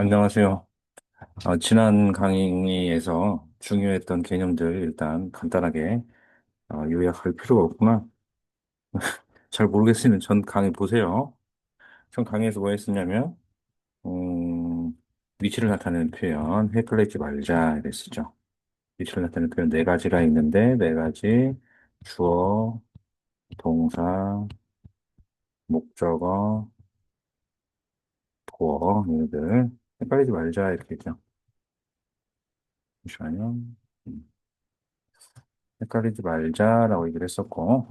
안녕하세요. 어, 지난 강의에서 중요했던 개념들 일단 간단하게 어, 요약할 필요가 없구나. 잘 모르겠으면 전 강의 보세요. 전 강의에서 뭐 했었냐면, 음, 위치를 나타내는 표현, 헷갈리지 말자 이랬었죠. 위치를 나타내는 표현 네 가지가 있는데, 네 가지, 주어, 동사, 목적어, 보어, 얘들 헷갈리지 말자 이렇게 했죠. 잠시만요. 음, 헷갈리지 말자라고 얘기를 했었고,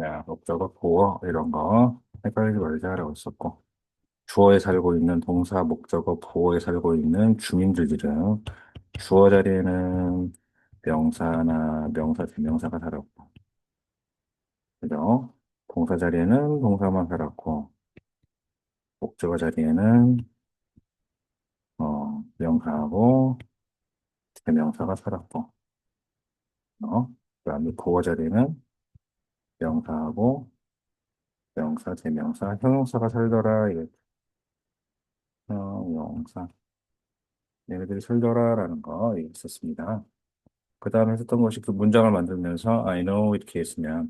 야, 목적어, 보어, 이런 거 헷갈리지 말자라고 했었고, 주어에 살고 있는 동사, 목적어, 보어에 살고 있는 주민들들은 주어 자리에는 명사나 명사, 대명사가 살았고, 그죠? 동사 자리에는 동사만 살았고, 목적어 자리에는 어, 명사하고 대명사가 살았고, 어? 그 다음에 보어 자리에는 명사하고 명사, 대명사, 형용사가 살더라. 이게 형용사. 얘네들이 살더라라는 거 있었습니다. 그 다음에 했었던 것이 그 문장을 만들면서 I know 이렇게 했으면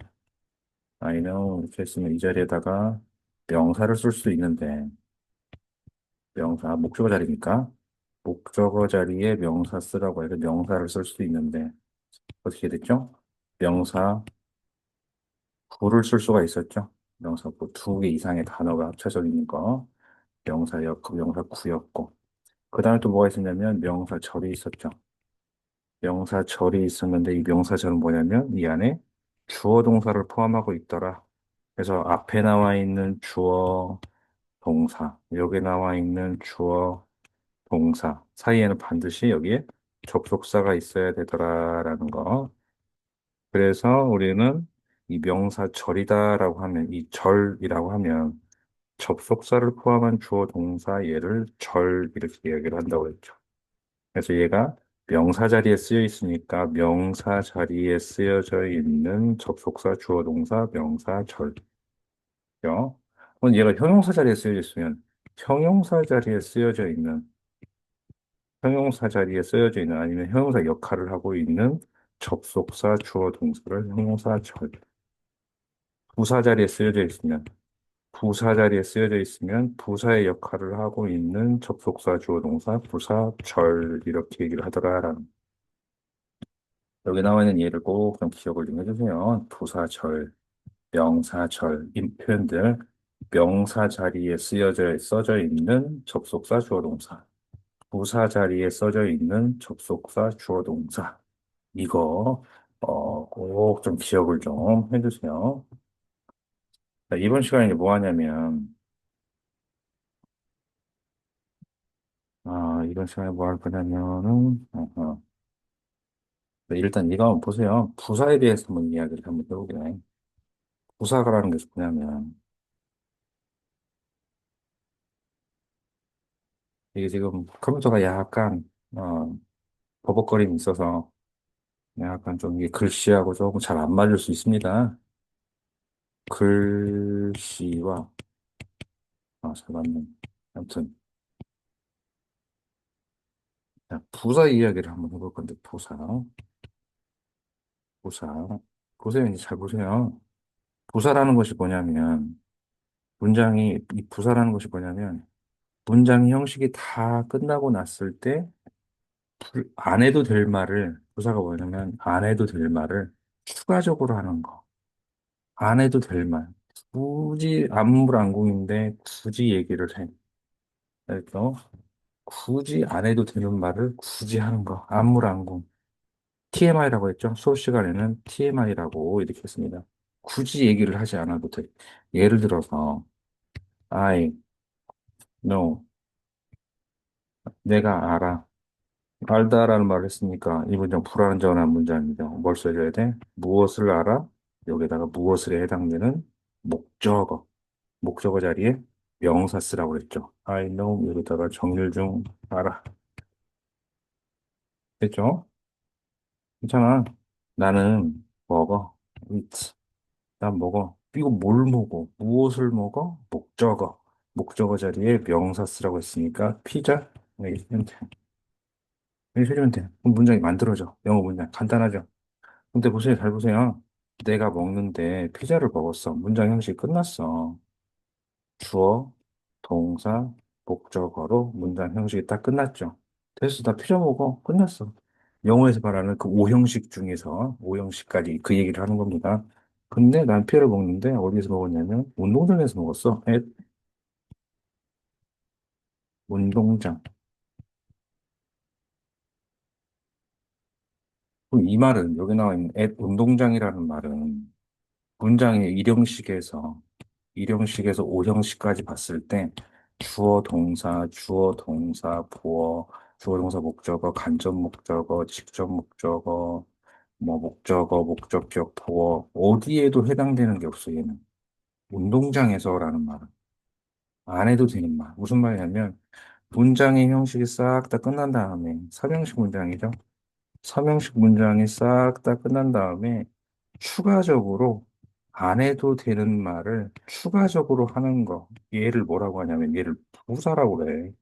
Know 이렇게 했으면 이 자리에다가 명사를 쓸 수 있는데 명사 목적어 자리니까 목적어 자리에 명사 쓰라고 해서 명사를 쓸 수도 있는데 어떻게 됐죠? 명사 구를 쓸 수가 있었죠. 명사 구 두 개 이상의 단어가 합쳐져 있는 거 명사였고 명사 구였고 그 다음에 또 뭐가 있었냐면 명사절이 있었죠. 명사절이 있었는데 이 명사절은 뭐냐면 이 안에 주어 동사를 포함하고 있더라. 그래서 앞에 나와 있는 주어 동사, 여기 나와 있는 주어 동사 사이에는 반드시 여기에 접속사가 있어야 되더라라는 거. 그래서 우리는 이 명사 절이다라고 하면 이 절이라고 하면 접속사를 포함한 주어 동사 얘를 절 이렇게 이야기를 한다고 했죠. 그래서 얘가 명사 자리에 쓰여 있으니까 명사 자리에 쓰여져 있는 접속사 주어 동사 명사 절요. 그럼 얘가 형용사 자리에 쓰여져 있으면 형용사 자리에 쓰여져 있는 형용사 자리에 쓰여져 있는 아니면 형용사 역할을 하고 있는 접속사 주어 동사를 형용사 절 부사 자리에 쓰여져 있으면 부사 자리에 쓰여져 있으면 부사의 역할을 하고 있는 접속사 주어 동사 부사 절 이렇게 얘기를 하더라라는 여기 나와 있는 예를 꼭 좀 기억을 좀 해주세요. 부사 절, 명사 절 이 표현들 명사 자리에 쓰여져 써져 있는 접속사 주어 동사 부사 자리에 써져 있는 접속사 주어 동사 이거 어, 꼭 좀 기억을 좀 해주세요. 자, 이번 시간에 뭐 하냐면, 아, 이번 시간에 뭐 할 거냐면은, 어허. 네, 일단 이거 한번 보세요. 부사에 대해서 한번 이야기를 한번 해보게. 부사가라는 게 뭐냐면, 이게 지금 컴퓨터가 약간, 어, 버벅거림이 있어서, 약간 좀 이게 글씨하고 조금 잘 안 맞을 수 있습니다. 글씨와, 아, 잘 맞는. 아무튼, 자, 부사 이야기를 한번 해볼 건데, 부사. 부사. 보세요. 이제 잘 보세요. 부사라는 것이 뭐냐면, 문장이, 이 부사라는 것이 뭐냐면, 문장 형식이 다 끝나고 났을 때, 불- 안 해도 될 말을, 부사가 뭐냐면, 안 해도 될 말을 추가적으로 하는 거. 안 해도 될 말. 굳이 안물안궁인데, 굳이 얘기를 해. 그래서, 굳이 안 해도 되는 말을 굳이 하는 거. 안물안궁. TMI라고 했죠? 수업 시간에는 TMI라고 이렇게 했습니다. 굳이 얘기를 하지 않아도 돼. 예를 들어서, I know. 내가 알아. 알다라는 말을 했으니까 이 문장 불완전한 문장입니다. 뭘 써줘야 돼? 무엇을 알아? 여기다가 무엇을에 해당되는 목적어. 목적어 자리에 명사 쓰라고 그랬죠. I know 여기다가 정렬 중 알아. 됐죠? 괜찮아. 나는 먹어. eat. 난 먹어. 이거 뭘 먹어? 무엇을 먹어? 목적어. 목적어 자리에 명사 쓰라고 했으니까 피자? 여기 쓰면 돼. 여기 써주면 돼. 그럼 문장이 만들어져. 영어 문장. 간단하죠? 근데 보세요. 잘 보세요. 내가 먹는데 피자를 먹었어. 문장 형식 끝났어. 주어, 동사, 목적어로 문장 형식이 딱 끝났죠. 됐어. 나 피자 먹어. 끝났어. 영어에서 말하는 그 오형식 중에서 오형식까지 그 얘기를 하는 겁니다. 근데 난 피자를 먹는데 어디서 먹었냐면 운동장에서 먹었어. 앳 운동장. 그럼 이 말은 여기 나와 있는 앳 운동장이라는 말은 문장의 일형식에서 일형식에서 오형식까지 봤을 때 주어 동사, 주어 동사, 보어, 주어 동사 목적어, 간접 목적어, 직접 목적어, 뭐 목적어, 목적격, 보어 어디에도 해당되는 게 없어 얘는. 운동장에서라는 말은. 안 해도 되는 말. 무슨 말이냐면 문장의 형식이 싹 다 끝난 다음에 삼형식 문장이죠 삼형식 문장이 싹 다 끝난 다음에 추가적으로 안 해도 되는 말을 추가적으로 하는 거. 얘를 뭐라고 하냐면 얘를 부사라고 그래.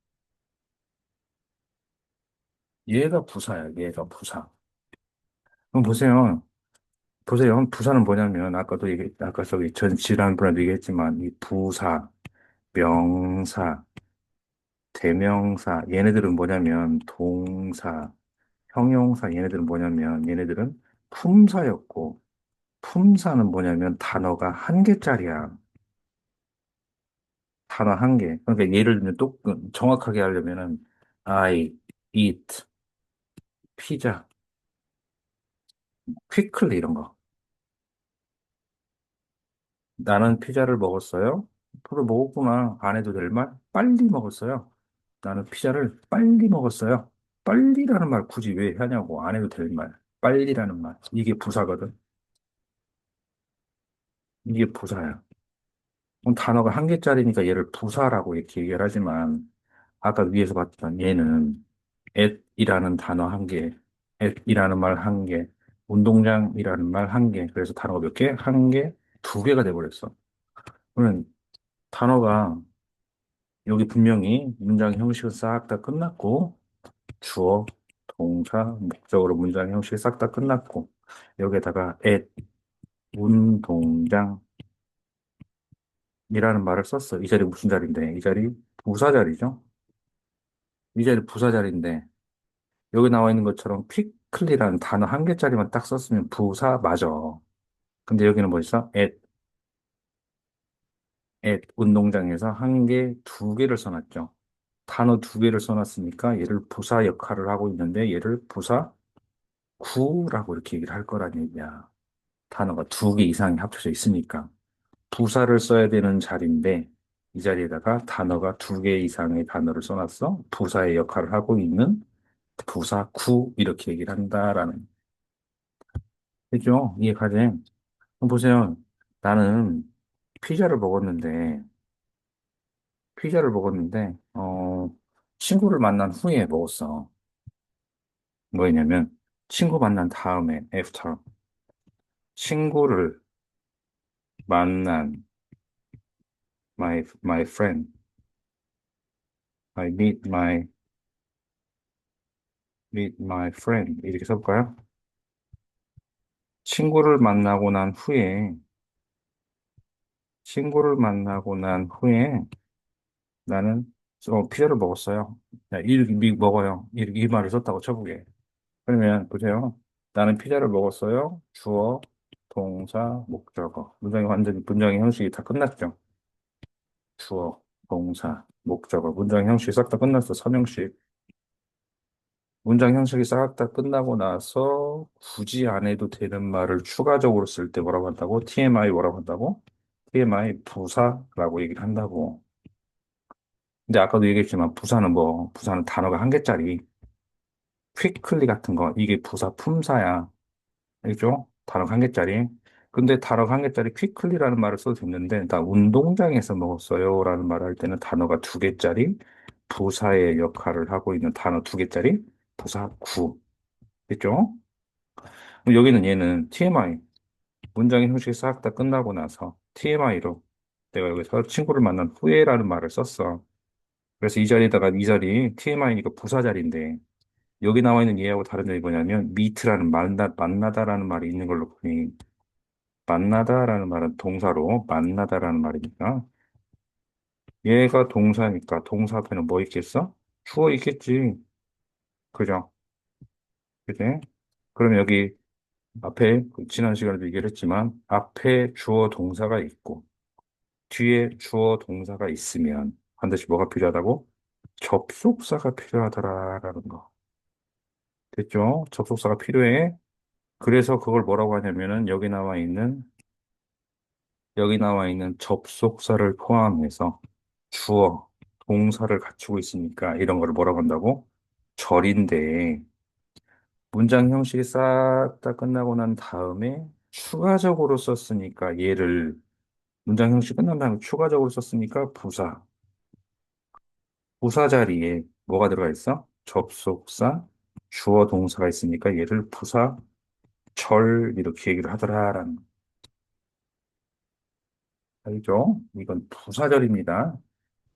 얘가 부사야, 얘가 부사. 그럼 보세요. 보세요. 부사는 뭐냐면 아까도 얘기, 아까 저기 전 지난번에도 얘기했지만 이 부사, 명사, 대명사 얘네들은 뭐냐면 동사, 형용사 얘네들은 뭐냐면 얘네들은 품사였고 품사는 뭐냐면 단어가 한 개짜리야. 단어 한 개. 그러니까 예를 들면 또 정확하게 하려면은 I eat 피자, quickly 이런 거. 나는 피자를 먹었어요. 그래 먹었구나. 안 해도 될 말? 빨리 먹었어요. 나는 피자를 빨리 먹었어요. 빨리라는 말 굳이 왜 하냐고. 안 해도 될 말. 빨리라는 말. 이게 부사거든. 이게 부사야. 단어가 한 개짜리니까 얘를 부사라고 이렇게 얘기를 하지만 아까 위에서 봤던 얘는 at이라는 단어 한 개, at이라는 말 한 개, 운동장이라는 말 한 개. 그래서 단어가 몇 개? 한 개, 두 개가 돼버렸어. 그러면 단어가 여기 분명히 문장 형식은 싹 다 끝났고 주어, 동사, 목적으로 문장 형식이 싹 다 끝났고 여기에다가 at, 운동장 이라는 말을 썼어. 이 자리 무슨 자리인데? 이 자리 부사 자리죠? 이 자리 부사 자리인데 여기 나와 있는 것처럼 퀵클리라는 단어 한 개짜리만 딱 썼으면 부사 맞아. 근데 여기는 뭐 있어? at, at 운동장에서 한 개, 두 개를 써놨죠. 단어 두 개를 써놨으니까 얘를 부사 역할을 하고 있는데 얘를 부사 구라고 이렇게 얘기를 할 거란 얘기야. 단어가 두 개 이상이 합쳐져 있으니까. 부사를 써야 되는 자리인데 이 자리에다가 단어가 두 개 이상의 단어를 써놨어. 부사의 역할을 하고 있는 부사 구 이렇게 얘기를 한다라는. 그죠? 이해 가지? 그럼 보세요. 나는 피자를 먹었는데 피자를 먹었는데 어 친구를 만난 후에 먹었어. 뭐였냐면 친구 만난 다음에 after 친구를 만난 my my friend I meet my meet my friend 이렇게 써볼까요? 친구를 만나고 난 후에 친구를 만나고 난 후에 나는 어, 피자를 먹었어요. 자, 이렇게 미- 먹어요. 이렇게 이 말을 썼다고 쳐보게. 그러면 보세요. 나는 피자를 먹었어요. 주어, 동사, 목적어. 문장이 완전히 문장의 형식이 다 끝났죠. 주어, 동사, 목적어. 문장 형식이 싹 다 끝났어. 서명식. 문장 형식이 싹 다 끝나고 나서 굳이 안 해도 되는 말을 추가적으로 쓸 때 뭐라고 한다고? TMI 뭐라고 한다고? TMI 부사라고 얘기를 한다고. 근데 아까도 얘기했지만 부사는 뭐, 부사는 단어가 한 개짜리. 퀵클리 같은 거, 이게 부사 품사야. 알죠? 단어 한 개짜리. 근데 단어 한 개짜리 퀵클리라는 말을 써도 됐는데, 나 운동장에서 먹었어요. 라는 말을 할 때는 단어가 두 개짜리, 부사의 역할을 하고 있는 단어 두 개짜리, 부사 구. 됐죠? 여기는 얘는 TMI. 문장의 형식이 싹 다 끝나고 나서 TMI로 내가 여기서 친구를 만난 후에라는 말을 썼어. 그래서 이 자리에다가 이 자리 TMI니까 부사 자리인데 여기 나와 있는 얘하고 다른 점이 뭐냐면 meet라는 만나, 만나다라는 말이 있는 걸로 보니 만나다라는 말은 동사로 만나다라는 말이니까 얘가 동사니까 동사 앞에는 뭐 있겠어? 주어 있겠지. 그죠? 그지? 그럼 여기 앞에 그 지난 시간에도 얘기를 했지만 앞에 주어 동사가 있고 뒤에 주어 동사가 있으면 반드시 뭐가 필요하다고? 접속사가 필요하더라라는 거. 됐죠? 접속사가 필요해. 그래서 그걸 뭐라고 하냐면은 여기 나와 있는 여기 나와 있는 접속사를 포함해서 주어, 동사를 갖추고 있으니까 이런 거를 뭐라고 한다고? 절인데 문장 형식이 싹 다 끝나고 난 다음에 추가적으로 썼으니까 얘를 문장 형식 끝난 다음에 추가적으로 썼으니까 부사. 부사 자리에 뭐가 들어가 있어? 접속사, 주어, 동사가 있으니까 얘를 부사, 절 이렇게 얘기를 하더라라는 거. 알죠? 이건 부사절입니다.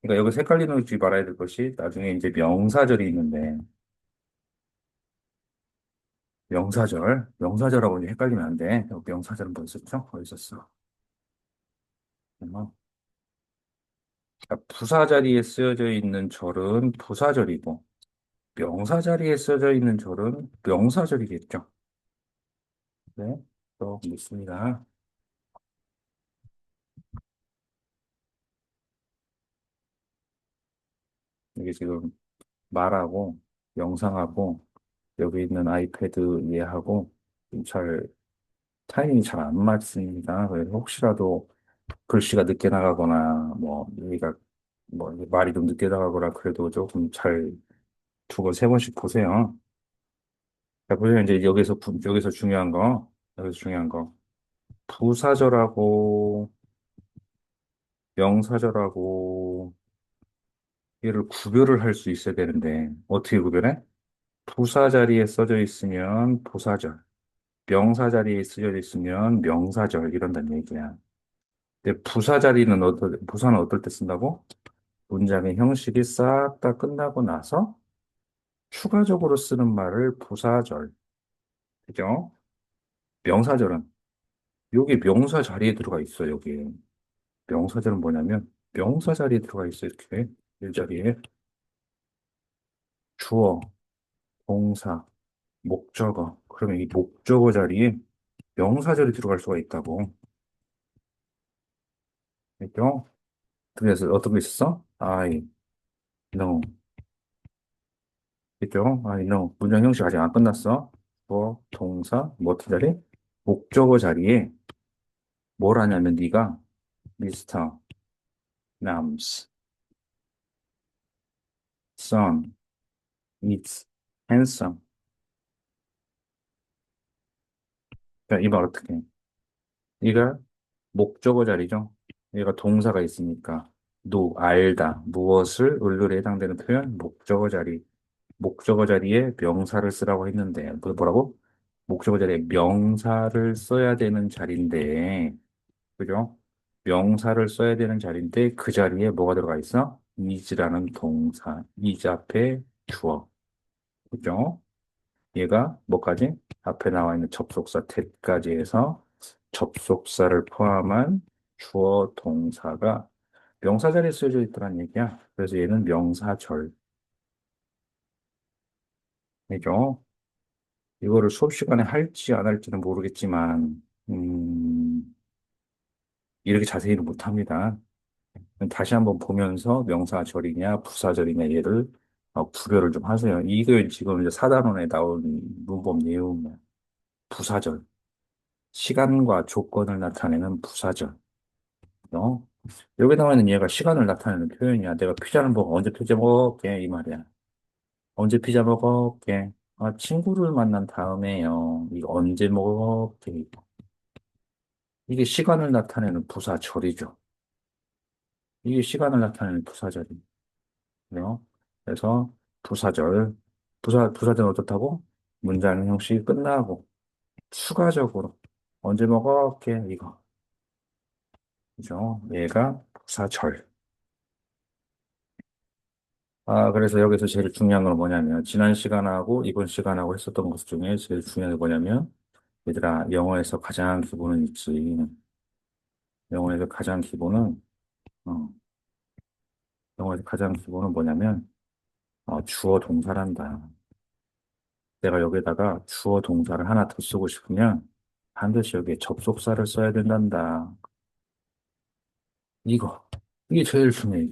그러니까 여기서 헷갈리지 말아야 될 것이 나중에 이제 명사절이 있는데 명사절, 명사절하고 헷갈리면 안 돼. 명사절은 뭐 있었죠? 어디 있었어? 어. 그러니까 부사 자리에 쓰여져 있는 절은 부사절이고 명사 자리에 쓰여져 있는 절은 명사절이겠죠. 네, 또 있습니다. 이게 지금 말하고 영상하고 여기 있는 아이패드 얘하고 잘 타이밍이 잘 안 맞습니다. 그래서 혹시라도 글씨가 늦게 나가거나 뭐 여기가 뭐 말이 좀 늦게 나가거나 그래도 조금 잘 두 번, 세 번씩 보세요. 자, 보세요. 이제 여기서 부- 여기서 중요한 거 여기서 중요한 거 부사절하고 명사절하고 얘를 구별을 할 수 있어야 되는데 어떻게 구별해? 부사 자리에 써져 있으면 부사절, 명사 자리에 쓰여 있으면 명사절 이런다는 얘기야. 부사 자리는 어떨, 부사는 어떨 때 쓴다고? 문장의 형식이 싹 다 끝나고 나서 추가적으로 쓰는 말을 부사절. 그죠? 명사절은 여기 명사 자리에 들어가 있어, 여기. 명사절은 뭐냐면 명사 자리에 들어가 있어, 이렇게. 일 자리에. 주어, 동사, 목적어. 그러면 이 목적어 자리에 명사절이 들어갈 수가 있다고. 그죠? 그래서 어떤 거 있었어? I know. 그죠? I know. 문장 형식 아직 안 끝났어. 뭐, 동사, 뭐 자리? 목적어 자리에 뭘 하냐면 네가 Mr. Nam's son is handsome. 자, 이 말 어떻게 해? 네가 목적어 자리죠? 얘가 동사가 있으니까 노, 알다, 무엇을, 을룰에 해당되는 표현, 목적어 자리. 목적어 자리에 명사를 쓰라고 했는데, 뭐- 뭐라고? 목적어 자리에 명사를 써야 되는 자리인데, 그죠? 명사를 써야 되는 자리인데, 그 자리에 뭐가 들어가 있어? is라는 동사, is 앞에 주어. 그죠? 얘가 뭐까지? 앞에 나와 있는 접속사 that까지 해서 접속사를 포함한 주어 동사가 명사 자리에 쓰여져 있더란 얘기야. 그래서 얘는 명사절. 이죠? 이거를 수업 시간에 할지 안 할지는 모르겠지만, 음, 이렇게 자세히는 못합니다. 다시 한번 보면서 명사절이냐, 부사절이냐, 얘를 어, 구별을 좀 하세요. 이거 지금 이제 사단원에 나온 문법 내용이야. 부사절. 시간과 조건을 나타내는 부사절. 어? 여기 나와 있는 얘가 시간을 나타내는 표현이야. 내가 피자를 먹어. 언제 피자 먹을게? 이 말이야. 언제 피자 먹을게? 아, 친구를 만난 다음에요. 이거 언제 먹을게? 이거. 이게 시간을 나타내는 부사절이죠. 이게 시간을 나타내는 부사절이에요. 그래서 부사절. 부사, 부사절은 어떻다고? 문장 형식이 끝나고 추가적으로 언제 먹을게? 이거. 그죠? 얘가 부사절. 아, 그래서 여기서 제일 중요한 건 뭐냐면, 지난 시간하고 이번 시간하고 했었던 것 중에 제일 중요한 게 뭐냐면, 얘들아, 영어에서 가장 기본은 있지. 영어에서 가장 기본은, 어, 영어에서 가장 기본은 뭐냐면, 어, 주어 동사란다. 내가 여기다가 주어 동사를 하나 더 쓰고 싶으면, 반드시 여기에 접속사를 써야 된단다. 이거. 이게 제일 중요해.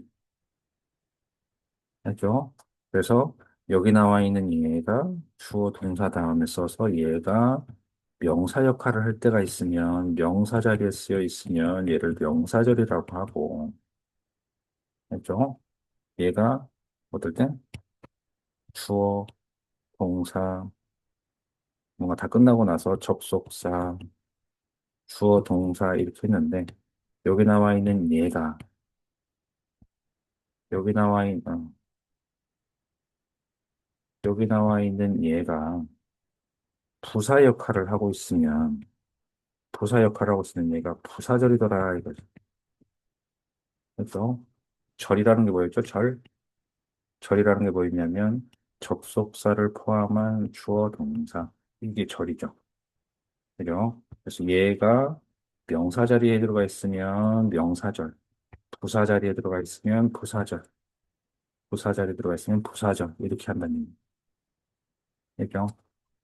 알죠? 그래서 여기 나와 있는 얘가 주어 동사 다음에 써서 얘가 명사 역할을 할 때가 있으면 명사 자리에 쓰여 있으면 얘를 명사절이라고 하고 알죠? 얘가 어떨 땐 주어 동사 뭔가 다 끝나고 나서 접속사 주어 동사 이렇게 했는데 여기 나와 있는 얘가 여기 나와 있는 어, 여기 나와 있는 얘가 부사 역할을 하고 있으면 부사 역할을 하고 있으면 얘가 부사절이더라 이거죠. 그래서 절이라는 게 뭐였죠? 절. 절이라는 게 뭐였냐면 접속사를 포함한 주어 동사 이게 절이죠. 그죠? 그래서 얘가 명사 자리에 들어가 있으면 명사절, 부사 자리에 들어가 있으면 부사절, 부사 자리에 들어가 있으면 부사절 이렇게 한다는 얘기죠.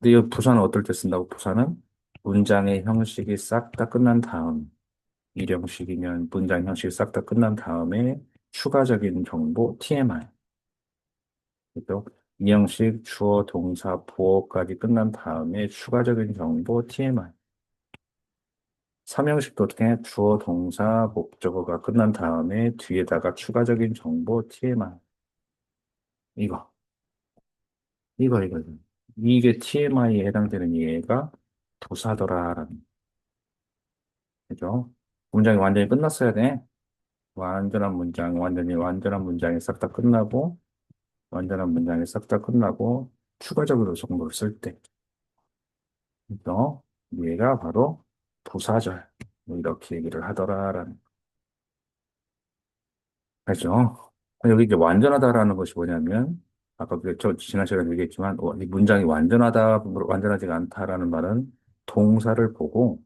근데 이 부사는 어떨 때 쓴다고? 부사는 문장의 형식이 싹 다 끝난 다음 일형식이면 문장 형식이 싹 다 끝난 다음에 추가적인 정보 TMI 그죠? 이형식 주어 동사 보어까지 끝난 다음에 추가적인 정보 TMI 삼형식도 어떻게 주어 동사 목적어가 끝난 다음에 뒤에다가 추가적인 정보 TMI 이거 이거 이거. 이게 TMI에 해당되는 얘가 부사더라라는 그죠? 문장이 완전히 끝났어야 돼. 완전한 문장, 완전히 완전한 문장이 싹 다 끝나고 완전한 문장이 싹 다 끝나고 추가적으로 정보를 쓸 때. 그래서 얘가 바로 부사절. 뭐 이렇게 얘기를 하더라라는 거죠. 여기 이제 완전하다라는 것이 뭐냐면 아까 그저 지난 시간에 얘기했지만 어, 이 문장이 완전하다, 완전하지가 않다라는 말은 동사를 보고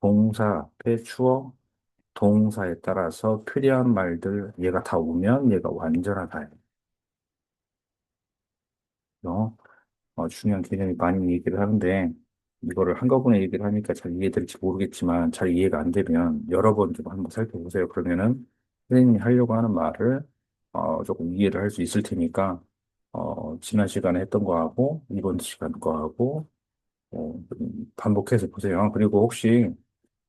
동사 앞에 주어 동사에 따라서 필요한 말들 얘가 다 오면 얘가 완전하다. 어, 어, 중요한 개념이 많이 얘기를 하는데 이거를 한꺼번에 얘기를 하니까 잘 이해될지 모르겠지만 잘 이해가 안 되면 여러 번 좀 한번 살펴보세요. 그러면은 선생님이 하려고 하는 말을 어, 조금 이해를 할 수 있을 테니까 어, 지난 시간에 했던 거하고 이번 시간 거하고 어, 좀 반복해서 보세요. 그리고 혹시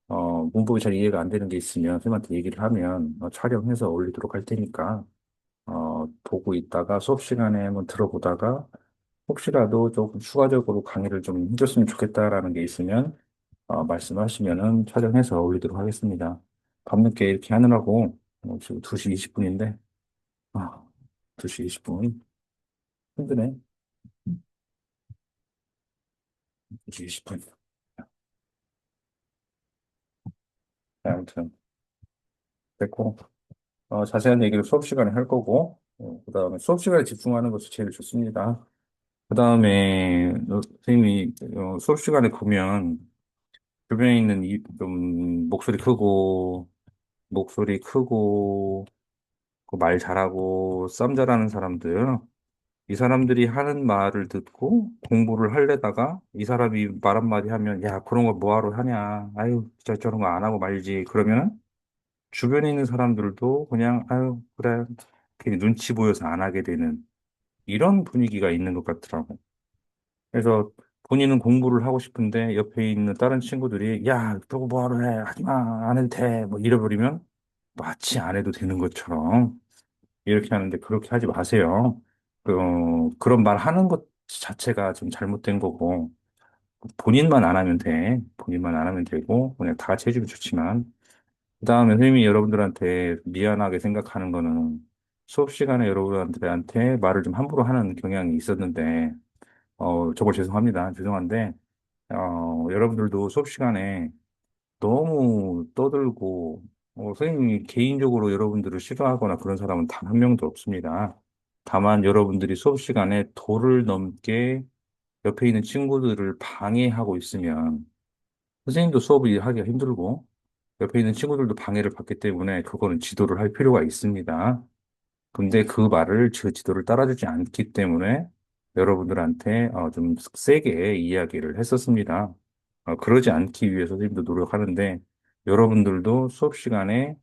어, 문법이 잘 이해가 안 되는 게 있으면 선생님한테 얘기를 하면 어, 촬영해서 올리도록 할 테니까 어, 보고 있다가 수업 시간에 한번 들어보다가 혹시라도 조금 추가적으로 강의를 좀 해줬으면 좋겠다라는 게 있으면 어, 말씀하시면은 촬영해서 올리도록 하겠습니다. 밤늦게 이렇게 하느라고 어, 지금 2시 20분인데 아, 2시 20분 힘드네. 2시 20분. 아무튼 됐고 어, 자세한 얘기를 수업 시간에 할 거고 어, 그 다음에 수업 시간에 집중하는 것이 제일 좋습니다. 그다음에 어, 선생님이 어, 수업 시간에 보면 주변에 있는 이, 좀 목소리 크고 목소리 크고 그말 잘하고 쌈 잘하는 사람들 이 사람들이 하는 말을 듣고 공부를 하려다가 이 사람이 말 한마디 하면 야 그런 거 뭐하러 하냐? 아유 진짜 저런 거 안 하고 말지. 그러면 주변에 있는 사람들도 그냥 아유 그래. 괜히 눈치 보여서 안 하게 되는 이런 분위기가 있는 것 같더라고. 그래서 본인은 공부를 하고 싶은데 옆에 있는 다른 친구들이 야, 저거 뭐하러 해? 하지 마. 안 해도 돼. 뭐 이래버리면 마치 안 해도 되는 것처럼 이렇게 하는데 그렇게 하지 마세요. 그, 어, 그런 말 하는 것 자체가 좀 잘못된 거고 본인만 안 하면 돼. 본인만 안 하면 되고 그냥 다 같이 해주면 좋지만 그다음에 선생님이 여러분들한테 미안하게 생각하는 거는 수업 시간에 여러분들한테 말을 좀 함부로 하는 경향이 있었는데 어, 정말 죄송합니다. 죄송한데, 어, 여러분들도 수업 시간에 너무 떠들고, 어, 선생님이 개인적으로 여러분들을 싫어하거나 그런 사람은 단 한 명도 없습니다. 다만 여러분들이 수업 시간에 도를 넘게 옆에 있는 친구들을 방해하고 있으면 선생님도 수업을 하기가 힘들고 옆에 있는 친구들도 방해를 받기 때문에 그거는 지도를 할 필요가 있습니다. 근데 그 말을 제 지도를 따라주지 않기 때문에 여러분들한테 어, 좀 세게 이야기를 했었습니다. 어, 그러지 않기 위해서 선생님도 노력하는데 여러분들도 수업 시간에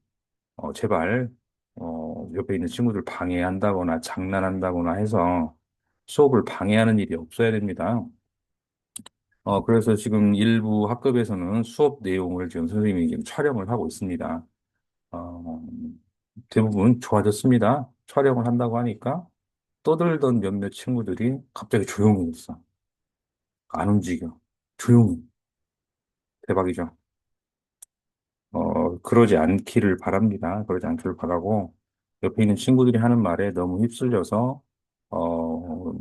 어, 제발 어, 옆에 있는 친구들 방해한다거나 장난한다거나 해서 수업을 방해하는 일이 없어야 됩니다. 어, 그래서 지금 일부 학급에서는 수업 내용을 지금 선생님이 지금 촬영을 하고 있습니다. 어, 대부분 좋아졌습니다. 촬영을 한다고 하니까 떠들던 몇몇 친구들이 갑자기 조용히 있어. 안 움직여. 조용히. 대박이죠. 어, 그러지 않기를 바랍니다. 그러지 않기를 바라고, 옆에 있는 친구들이 하는 말에 너무 휩쓸려서, 어,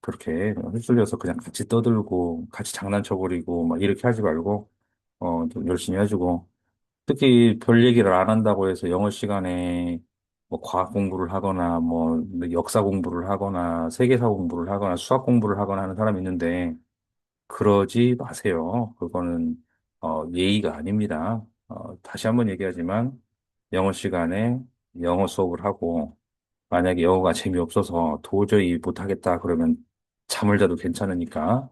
그렇게 휩쓸려서 그냥 같이 떠들고, 같이 장난쳐버리고, 막 이렇게 하지 말고, 어, 좀 열심히 해주고, 특히 별 얘기를 안 한다고 해서 영어 시간에 뭐 과학 공부를 하거나, 뭐 역사 공부를 하거나, 세계사 공부를 하거나, 수학 공부를 하거나 하는 사람이 있는데, 그러지 마세요. 그거는 어, 예의가 아닙니다. 어, 다시 한번 얘기하지만 영어 시간에 영어 수업을 하고 만약에 영어가 재미없어서 도저히 못하겠다 그러면 잠을 자도 괜찮으니까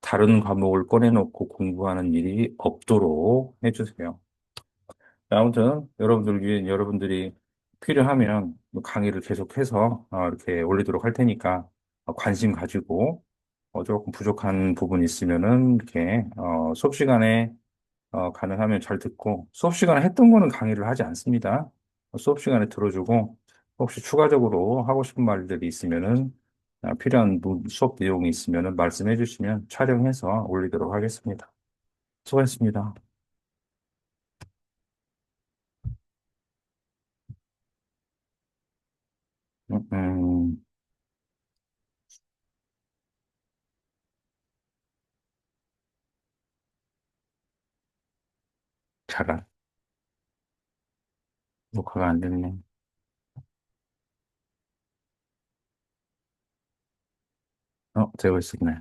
다른 과목을 꺼내놓고 공부하는 일이 없도록 해주세요. 아무튼 여러분들 위해 여러분들이 필요하면 뭐 강의를 계속해서 어, 이렇게 올리도록 할 테니까 어, 관심 가지고 어, 조금 부족한 부분이 있으면은 이렇게 어, 수업 시간에 어, 가능하면 잘 듣고 수업 시간에 했던 거는 강의를 하지 않습니다. 어, 수업 시간에 들어주고 혹시 추가적으로 하고 싶은 말들이 있으면은 아, 필요한 부- 수업 내용이 있으면은 말씀해 주시면 촬영해서 올리도록 하겠습니다. 수고하셨습니다. 음, 음, 잘, 녹화가 안 됐네. 어, 되고 있었네.